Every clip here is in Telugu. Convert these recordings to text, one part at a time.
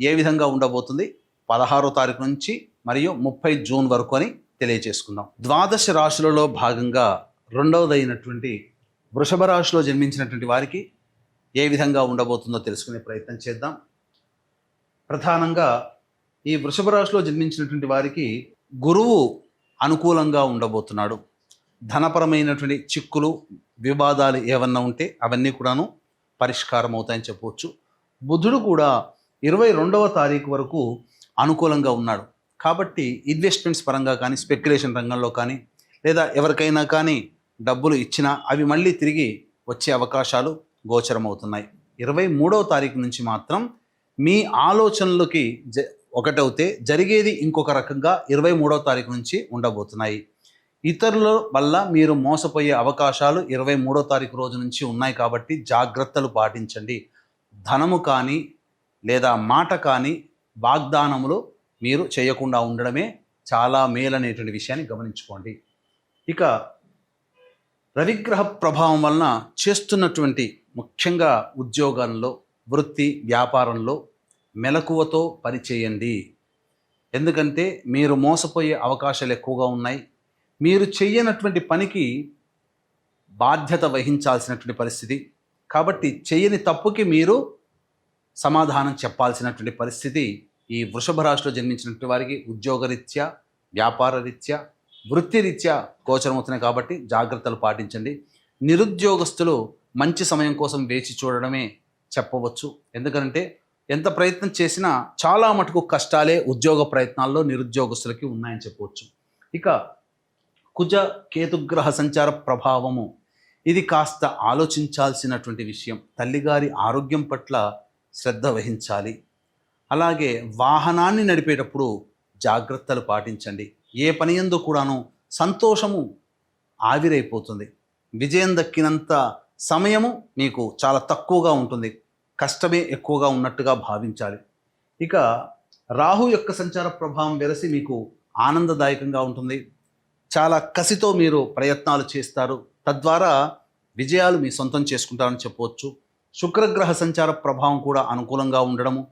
ఏ విధంగా ఉండబోతుంది? పదహారో తారీఖు నుంచి మరియు ముప్పై జూన్ వరకు అని తెలియజేసుకుందాం ద్వాదశ రాశులలో భాగంగా రెండవదైనటువంటి వృషభ రాశిలో జన్మించినటువంటి వారికి ఏ విధంగా ఉండబోతుందో తెలుసుకునే ప్రయత్నం చేద్దాం. ప్రధానంగా ఈ వృషభ రాశిలో జన్మించినటువంటి వారికి గురువు అనుకూలంగా ఉండబోతున్నాడు. ధనపరమైనటువంటి చిక్కులు వివాదాలు ఏమన్నా ఉంటే అవన్నీ కూడాను పరిష్కారం అవుతాయని చెప్పవచ్చు. బుధుడు కూడా ఇరవై రెండవ తారీఖు వరకు అనుకూలంగా ఉన్నాడు. కాబట్టి ఇన్వెస్ట్మెంట్స్ పరంగా కానీ స్పెక్యులేషన్ రంగంలో కానీ లేదా ఎవరికైనా కానీ డబ్బులు ఇచ్చినా అవి మళ్ళీ తిరిగి వచ్చే అవకాశాలు గోచరమవుతున్నాయి. ఇరవై మూడవ తారీఖు నుంచి మాత్రం మీ ఆలోచనలకి జ ఒకటవుతే జరిగేది ఇంకొక రకంగా ఇరవై మూడవ తారీఖు నుంచి ఉండబోతున్నాయి. ఇతరుల వల్ల మీరు మోసపోయే అవకాశాలు ఇరవై మూడో తారీఖు రోజు నుంచి ఉన్నాయి కాబట్టి జాగ్రత్తలు పాటించండి. ధనము కానీ లేదా మాట కానీ వాగ్దానములు మీరు చేయకుండా ఉండడమే చాలా మేలనేటువంటి విషయాన్ని గమనించుకోండి. ఇక రవిగ్రహ ప్రభావం వలన చేస్తున్నటువంటి ముఖ్యంగా ఉద్యోగంలో వృత్తి వ్యాపారంలో మెలకువతో పనిచేయండి ఎందుకంటే మీరు మోసపోయే అవకాశాలు ఎక్కువగా ఉన్నాయి. మీరు చేయనటువంటి పనికి బాధ్యత వహించాల్సినటువంటి పరిస్థితి. కాబట్టి చేయని తప్పుకి మీరు సమాధానం చెప్పాల్సినటువంటి పరిస్థితి ఈ వృషభ రాశిలో జన్మించినటువంటి వారికి ఉద్యోగరీత్యా వ్యాపార రీత్యా వృత్తిరీత్యా గోచరమవుతున్నాయి కాబట్టి జాగ్రత్తలు పాటించండి. నిరుద్యోగస్తులు మంచి సమయం కోసం వేచి చూడడమే చెప్పవచ్చు. ఎందుకంటే ఎంత ప్రయత్నం చేసినా చాలా మటుకు కష్టాలే ఉద్యోగ ప్రయత్నాల్లో నిరుద్యోగస్తులకి ఉన్నాయని చెప్పవచ్చు. ఇక కుజ కేతుగ్రహ సంచార ప్రభావము. ఇది కాస్త ఆలోచించాల్సినటువంటి విషయం. తల్లిగారి ఆరోగ్యం పట్ల శ్రద్ధ వహించాలి. అలాగే వాహనాన్ని నడిపేటప్పుడు జాగ్రత్తలు పాటించండి. ఏ పని ఎందు కూడాను సంతోషము ఆవిరైపోతుంది. విజయం దక్కినంత సమయము మీకు చాలా తక్కువగా ఉంటుంది. కష్టమే ఎక్కువగా ఉన్నట్టుగా భావించాలి. ఇక రాహు యొక్క సంచార ప్రభావం వెరసి మీకు ఆనందదాయకంగా ఉంటుంది. చాలా కసితో మీరు ప్రయత్నాలు చేస్తారు. తద్వారా విజయాలు మీ సొంతం చేసుకుంటారని చెప్పవచ్చు. శుక్రగ్రహ సంచార ప్రభావం కూడా అనుకూలంగా ఉండడము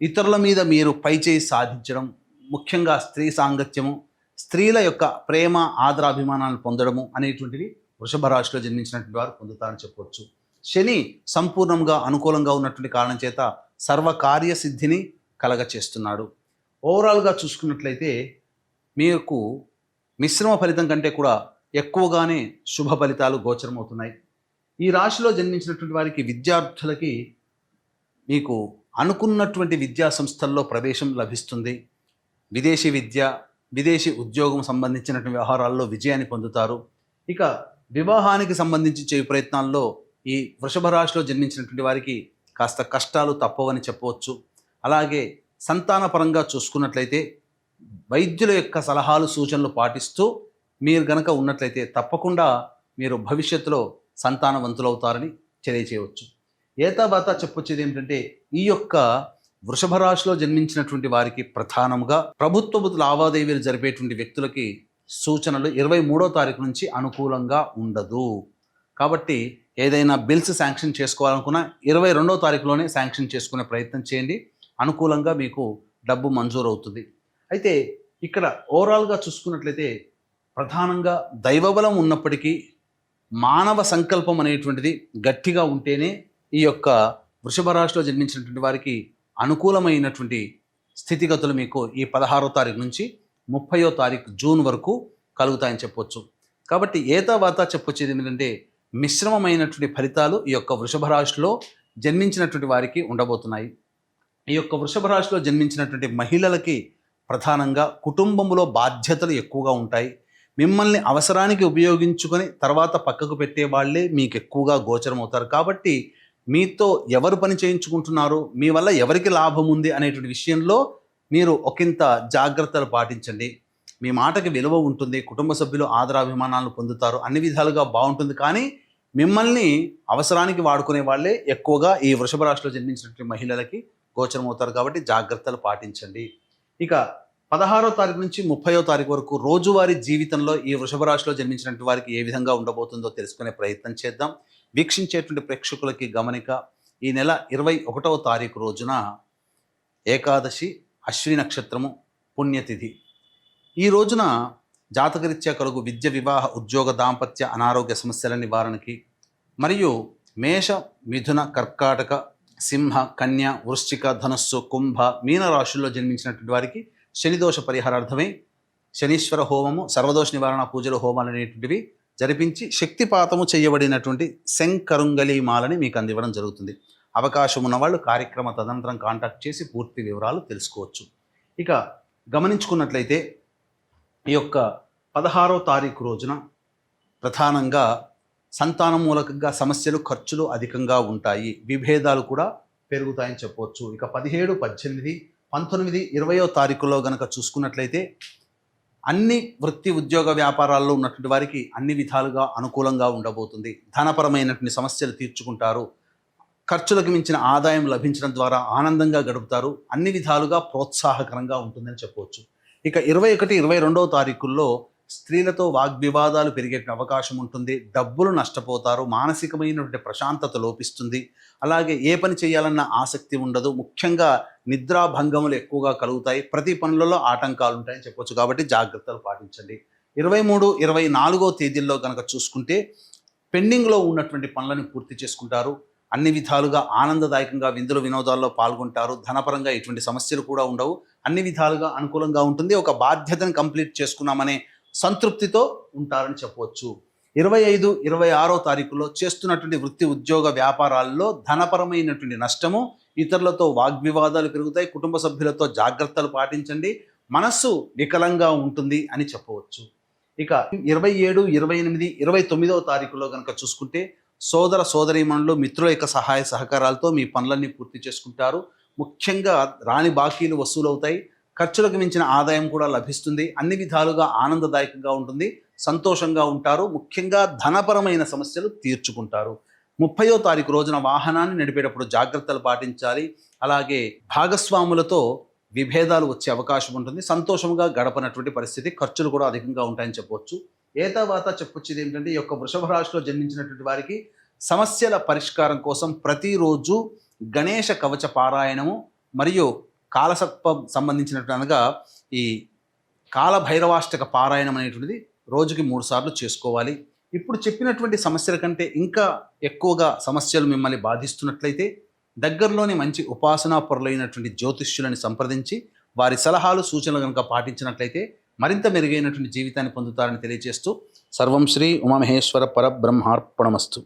ఇతరుల మీద మీరు పైచేయి సాధించడం ముఖ్యంగా స్త్రీ సాంగత్యము స్త్రీల యొక్క ప్రేమ ఆదరాభిమానాలను పొందడము అనేటువంటివి వృషభ రాశిలో జన్మించినటువంటి వారు పొందుతారని చెప్పవచ్చు. శని సంపూర్ణంగా అనుకూలంగా ఉన్నటువంటి కారణం చేత సర్వకార్య సిద్ధిని కలగ చేస్తున్నాడు ఓవరాల్గా చూసుకున్నట్లయితే మీకు మిశ్రమ ఫలితం కంటే కూడా ఎక్కువగానే శుభ ఫలితాలు గోచరమవుతున్నాయి. ఈ రాశిలో జన్మించినటువంటి వారికి విద్యార్థులకి మీకు అనుకున్నటువంటి విద్యా సంస్థల్లో ప్రవేశం లభిస్తుంది. విదేశీ విద్య విదేశీ ఉద్యోగం సంబంధించినటువంటి వ్యవహారాల్లో విజయాన్ని పొందుతారు. ఇక వివాహానికి సంబంధించి చేయు ప్రయత్నాల్లో ఈ వృషభ రాశిలో జన్మించినటువంటి వారికి కాస్త కష్టాలు తప్పవని చెప్పవచ్చు. అలాగే సంతానపరంగా చూసుకున్నట్లయితే వైద్యుల యొక్క సలహాలు సూచనలు పాటిస్తూ మీరు గనక ఉన్నట్లయితే తప్పకుండా మీరు భవిష్యత్తులో సంతానవంతులవుతారని తెలియచేయవచ్చు. ఏతాబాత చెప్పొచ్చేది ఏమిటంటే ఈ యొక్క వృషభ రాశిలో జన్మించినటువంటి వారికి ప్రధానముగా ప్రభుత్వ లావాదేవీలు జరిపేటువంటి వ్యక్తులకి సూచనలు ఇరవై మూడో తారీఖు నుంచి అనుకూలంగా ఉండదు. కాబట్టి ఏదైనా బిల్స్ శాంక్షన్ చేసుకోవాలనుకున్నా ఇరవై రెండో తారీఖులోనే శాంక్షన్ చేసుకునే ప్రయత్నం చేయండి. అనుకూలంగా మీకు డబ్బు మంజూరు అవుతుంది అయితే ఇక్కడ ఓవరాల్గా చూసుకున్నట్లయితే ప్రధానంగా దైవబలం ఉన్నప్పటికీ మానవ సంకల్పం అనేటువంటిది గట్టిగా ఉంటేనే ఈ యొక్క వృషభ రాశిలో జన్మించినటువంటి వారికి అనుకూలమైనటువంటి స్థితిగతులు మీకు ఈ పదహారో తారీఖు నుంచి ముప్పయో తారీఖు జూన్ వరకు కలుగుతాయని చెప్పొచ్చు. కాబట్టి ఏతావాత చెప్పొచ్చేది ఏంటంటే మిశ్రమమైనటువంటి ఫలితాలు ఈ యొక్క వృషభ రాశిలో జన్మించినటువంటి వారికి ఉండబోతున్నాయి. ఈ యొక్క వృషభ రాశిలో జన్మించినటువంటి మహిళలకి ప్రధానంగా కుటుంబంలో బాధ్యతలు ఎక్కువగా ఉంటాయి. మిమ్మల్ని అవసరానికి ఉపయోగించుకొని తర్వాత పక్కకు పెట్టే వాళ్ళే మీకు ఎక్కువగా గోచరం అవుతారు కాబట్టి మీతో ఎవరు పని చేయించుకుంటున్నారు? మీ వల్ల ఎవరికి లాభం ఉంది అనేటువంటి విషయంలో మీరు ఒకంత జాగ్రత్తలు పాటించండి. మీ మాటకి విలువ ఉంటుంది కుటుంబ సభ్యులు ఆదరాభిమానాలను పొందుతారు అన్ని విధాలుగా బాగుంటుంది. కానీ మిమ్మల్ని అవసరానికి వాడుకునే వాళ్ళే ఎక్కువగా ఈ వృషభ రాశిలో జన్మించినటువంటి మహిళలకి గోచరం అవుతారు కాబట్టి జాగ్రత్తలు పాటించండి. ఇక పదహారో తారీఖు నుంచి ముప్పయో తారీఖు వరకు రోజువారీ జీవితంలో ఈ వృషభ రాశిలో జన్మించినటువంటి వారికి ఏ విధంగా ఉండబోతుందో తెలుసుకునే ప్రయత్నం చేద్దాం. వీక్షించేటువంటి ప్రేక్షకులకి గమనిక ఈ నెల ఇరవై ఒకటవ తారీఖు రోజున ఏకాదశి అశ్విని నక్షత్రము పుణ్యతిథి. ఈ రోజున జాతకరీత్యా కలుగు విద్య వివాహ ఉద్యోగ దాంపత్య అనారోగ్య సమస్యల నివారణకి మరియు మేష మిథున కర్కాటక సింహ కన్య వృశ్చిక ధనస్సు కుంభ మీన రాశుల్లో జన్మించినటువంటి వారికి శనిదోష పరిహారార్థమై శనీశ్వర హోమము సర్వదోష నివారణ పూజలు హోమాలు అనేటువంటివి జరిపించి శక్తిపాతము చేయబడినటువంటి శంకరుంగలి మాలని మీకు అందివ్వడం జరుగుతుంది. అవకాశం ఉన్న వాళ్ళు కార్యక్రమ తదనంతరం కాంటాక్ట్ చేసి పూర్తి వివరాలు తెలుసుకోవచ్చు. ఇక గమనించుకున్నట్లయితే ఈ యొక్క పదహారో తారీఖు రోజున ప్రధానంగా సంతానం మూలకంగా సమస్యలు ఖర్చులు అధికంగా ఉంటాయి. విభేదాలు కూడా పెరుగుతాయని చెప్పవచ్చు ఇక పదిహేడు పద్దెనిమిది పంతొమ్మిది ఇరవయో తారీఖులో గనక చూసుకున్నట్లయితే అన్ని వృత్తి ఉద్యోగ వ్యాపారాల్లో ఉన్నటువంటి వారికి అన్ని విధాలుగా అనుకూలంగా ఉండబోతుంది. ధనపరమైనటువంటి సమస్యలు తీర్చుకుంటారు. ఖర్చులకు మించిన ఆదాయం లభించడం ద్వారా ఆనందంగా గడుపుతారు. అన్ని విధాలుగా ప్రోత్సాహకరంగా ఉంటుందని చెప్పవచ్చు. ఇక ఇరవై ఒకటి ఇరవై రెండవ తారీఖుల్లో స్త్రీలతో వాగ్వివాదాలు పెరిగే అవకాశం ఉంటుంది. డబ్బులు నష్టపోతారు. మానసికమైనటువంటి ప్రశాంతత లోపిస్తుంది. అలాగే ఏ పని చేయాలన్న ఆసక్తి ఉండదు. ముఖ్యంగా నిద్రాభంగములు ఎక్కువగా కలుగుతాయి. ప్రతి పనులలో ఆటంకాలు ఉంటాయని చెప్పొచ్చు. కాబట్టి జాగ్రత్తలు పాటించండి. ఇరవై మూడు ఇరవై నాలుగో తేదీల్లో కనుక చూసుకుంటే పెండింగ్లో ఉన్నటువంటి పనులను పూర్తి చేసుకుంటారు. అన్ని విధాలుగా ఆనందదాయకంగా విందులు వినోదాల్లో పాల్గొంటారు. ధనపరంగా ఎటువంటి సమస్యలు కూడా ఉండవు. అన్ని విధాలుగా అనుకూలంగా ఉంటుంది. ఒక బాధ్యతను కంప్లీట్ చేసుకున్నామనే సంతృప్తితో ఉంటారని చెప్పవచ్చు ఇరవై ఐదు ఇరవై ఆరో తారీఖులో చేస్తున్నటువంటి వృత్తి ఉద్యోగ వ్యాపారాల్లో ధనపరమైనటువంటి నష్టము ఇతరులతో వాగ్వివాదాలు పెరుగుతాయి కుటుంబ సభ్యులతో జాగ్రత్తలు పాటించండి మనస్సు వికలంగా ఉంటుంది అని చెప్పవచ్చు. ఇక ఇరవై ఏడు ఇరవై ఎనిమిది ఇరవై తొమ్మిదవ తారీఖులో కనుక చూసుకుంటే సోదర సోదరీమణులు మిత్రుల యొక్క సహాయ సహకారాలతో మీ పనులన్నీ పూర్తి చేసుకుంటారు. ముఖ్యంగా రాని బాకీలు వసూలవుతాయి. ఖర్చులకు మించిన ఆదాయం కూడా లభిస్తుంది. అన్ని విధాలుగా ఆనందదాయకంగా ఉంటుంది. సంతోషంగా ఉంటారు. ముఖ్యంగా ధనపరమైన సమస్యలు తీర్చుకుంటారు. ముప్పయో తారీఖు రోజున వాహనాన్ని నడిపేటప్పుడు జాగ్రత్తలు పాటించాలి. అలాగే భాగస్వాములతో విభేదాలు వచ్చే అవకాశం ఉంటుంది. సంతోషంగా గడపనటువంటి పరిస్థితి ఖర్చులు కూడా అధికంగా ఉంటాయని చెప్పవచ్చు ఏ తర్వాత చెప్పొచ్చేది ఏంటంటే ఈ యొక్క వృషభ రాశిలో జన్మించినటువంటి వారికి సమస్యల పరిష్కారం కోసం ప్రతిరోజు గణేష కవచ పారాయణము మరియు కాలసర్పం సంబంధించినట్టు అనగా ఈ కాలభైరవాష్టక పారాయణం అనేటువంటిది రోజుకి మూడు సార్లు చేసుకోవాలి. ఇప్పుడు చెప్పినటువంటి సమస్యల కంటే ఇంకా ఎక్కువగా సమస్యలు మిమ్మల్ని బాధిస్తున్నట్లయితే దగ్గరలోని మంచి ఉపాసనా పరులైనటువంటి జ్యోతిష్యులని సంప్రదించి వారి సలహాలు సూచనలు కనుక పాటించినట్లయితే మరింత మెరుగైనటువంటి జీవితాన్ని పొందుతారని తెలియజేస్తూ సర్వం శ్రీ ఉమామహేశ్వర పరబ్రహ్మార్పణమస్తు.